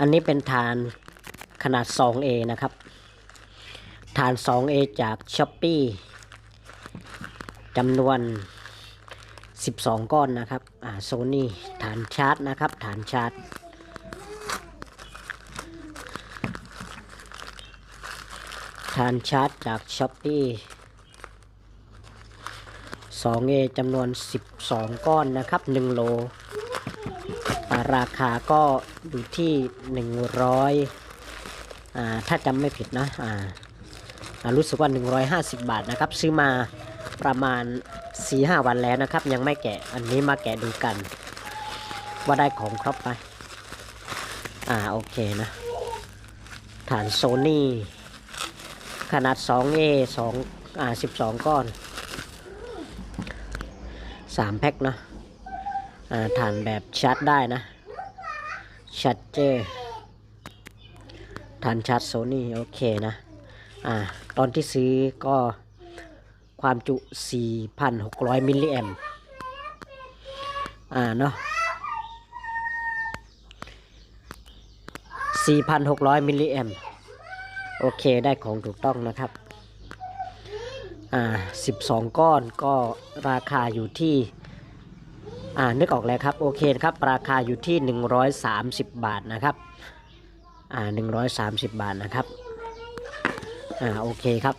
อันนี้เป็นฐานขนาด 2A นะครับ ฐาน 2A จาก s h อ p e e จำนวน 12 ก้อนนะครับ อ่าโซนี่ฐานชาร์จนะครับ ฐานชาร์จ ฐานชาร์จจาก s h อ p e e 2A จำนวน 12 ก้อนนะครับ 1 โล ราคาก็อยู่ที่100อ่าถ้าจำไม่ผิดนะอ่ารู้สึกว่า 150 บาทนะครับ ซื้อมาประมาณ 4-5 วันแล้วนะครับ ยังไม่แกะอันนี้มาแกะดูกัน ว่าได้ของครบไปอ่าโอเคนะ ฐานโซนี่ขนาด 2A 2อ่า12 ก้อน 3 แพ็คนะ ฐานแบบชาร์จได้นะชาร์จเจฐานชาร์จโซนี่โอเคนะ อ่า ตอนที่ซื้อก็ความจุ 4,600 มิลลิแอมอ่าเนาะ4,600 มิลลิแอมโอเคได้ของถูกต้องนะครับ อ่า 12 ก้อนก็ราคาอยู่ที่ อ่านึกออกแล้วครับโอเคครับราคาอยู่ที่ 130 บาทนะครับอ่า130 บาทนะครับอ่าโอเคครับ